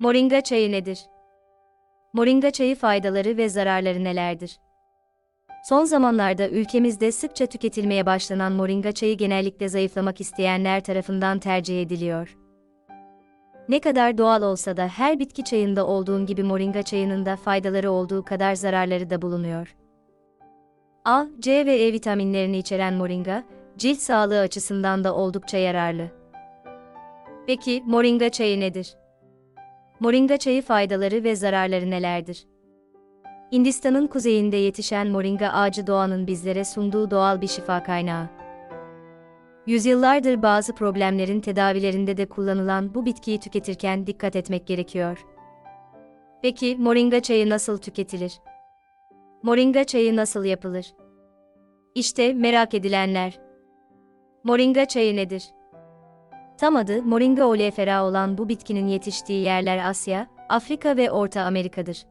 Moringa çayı nedir? Moringa çayı faydaları ve zararları nelerdir? Son zamanlarda ülkemizde sıkça tüketilmeye başlanan moringa çayı genellikle zayıflamak isteyenler tarafından tercih ediliyor. Ne kadar doğal olsa da her bitki çayında olduğun gibi moringa çayının da faydaları olduğu kadar zararları da bulunuyor. A, C ve E vitaminlerini içeren moringa, cilt sağlığı açısından da oldukça yararlı. Peki, moringa çayı nedir? Moringa çayı faydaları ve zararları nelerdir? Hindistan'ın kuzeyinde yetişen moringa ağacı doğanın bizlere sunduğu doğal bir şifa kaynağı. Yüzyıllardır bazı problemlerin tedavilerinde de kullanılan bu bitkiyi tüketirken dikkat etmek gerekiyor. Peki, moringa çayı nasıl tüketilir? Moringa çayı nasıl yapılır? İşte merak edilenler. Moringa çayı nedir? Tam adı Moringa oleifera olan bu bitkinin yetiştiği yerler Asya, Afrika ve Orta Amerika'dır.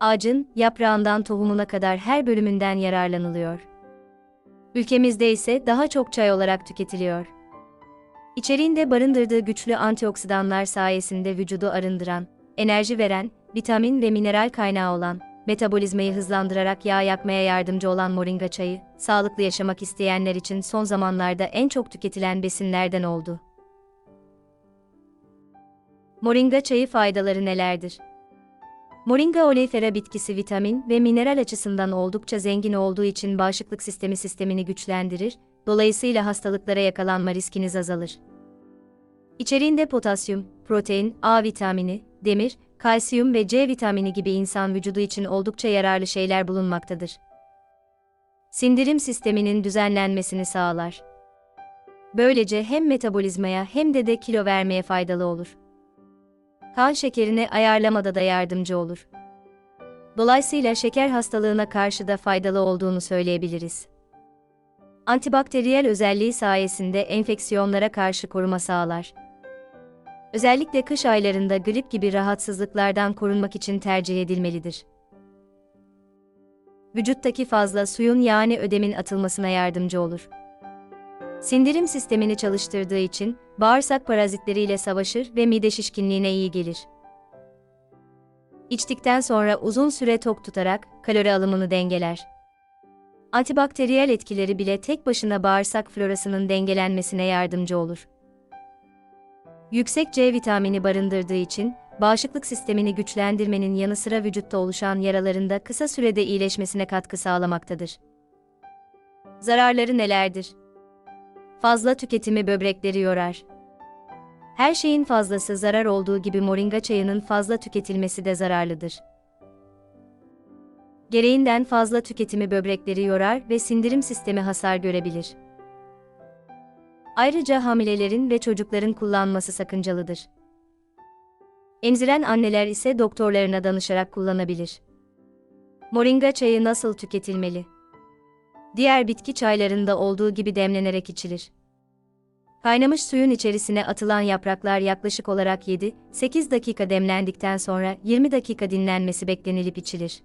Ağacın yaprağından tohumuna kadar her bölümünden yararlanılıyor. Ülkemizde ise daha çok çay olarak tüketiliyor. İçeriğinde barındırdığı güçlü antioksidanlar sayesinde vücudu arındıran, enerji veren, vitamin ve mineral kaynağı olan, metabolizmayı hızlandırarak yağ yakmaya yardımcı olan moringa çayı, sağlıklı yaşamak isteyenler için son zamanlarda en çok tüketilen besinlerden oldu. Moringa çayı faydaları nelerdir? Moringa oleifera bitkisi vitamin ve mineral açısından oldukça zengin olduğu için bağışıklık sistemi sistemini güçlendirir, dolayısıyla hastalıklara yakalanma riskiniz azalır. İçeriğinde potasyum, protein, A vitamini, demir, kalsiyum ve C vitamini gibi insan vücudu için oldukça yararlı şeyler bulunmaktadır. Sindirim sisteminin düzenlenmesini sağlar. Böylece hem metabolizmaya hem de de kilo vermeye faydalı olur. Kan şekerini ayarlamada da yardımcı olur. Dolayısıyla şeker hastalığına karşı da faydalı olduğunu söyleyebiliriz. Antibakteriyel özelliği sayesinde enfeksiyonlara karşı koruma sağlar. Özellikle kış aylarında grip gibi rahatsızlıklardan korunmak için tercih edilmelidir. Vücuttaki fazla suyun yani ödemin atılmasına yardımcı olur. Sindirim sistemini çalıştırdığı için bağırsak parazitleriyle savaşır ve mide şişkinliğine iyi gelir. İçtikten sonra uzun süre tok tutarak kalori alımını dengeler. Antibakteriyel etkileri bile tek başına bağırsak florasının dengelenmesine yardımcı olur. Yüksek C vitamini barındırdığı için bağışıklık sistemini güçlendirmenin yanı sıra vücutta oluşan yaraların da kısa sürede iyileşmesine katkı sağlamaktadır. Zararları nelerdir? Fazla tüketimi böbrekleri yorar. Her şeyin fazlası zarar olduğu gibi moringa çayının fazla tüketilmesi de zararlıdır. Gereğinden fazla tüketimi böbrekleri yorar ve sindirim sistemi hasar görebilir. Ayrıca hamilelerin ve çocukların kullanması sakıncalıdır. Emziren anneler ise doktorlarına danışarak kullanabilir. Moringa çayı nasıl tüketilmeli? Diğer bitki çaylarında olduğu gibi demlenerek içilir. Kaynamış suyun içerisine atılan yapraklar yaklaşık olarak 7-8 dakika demlendikten sonra 20 dakika dinlenmesi beklenilip içilir.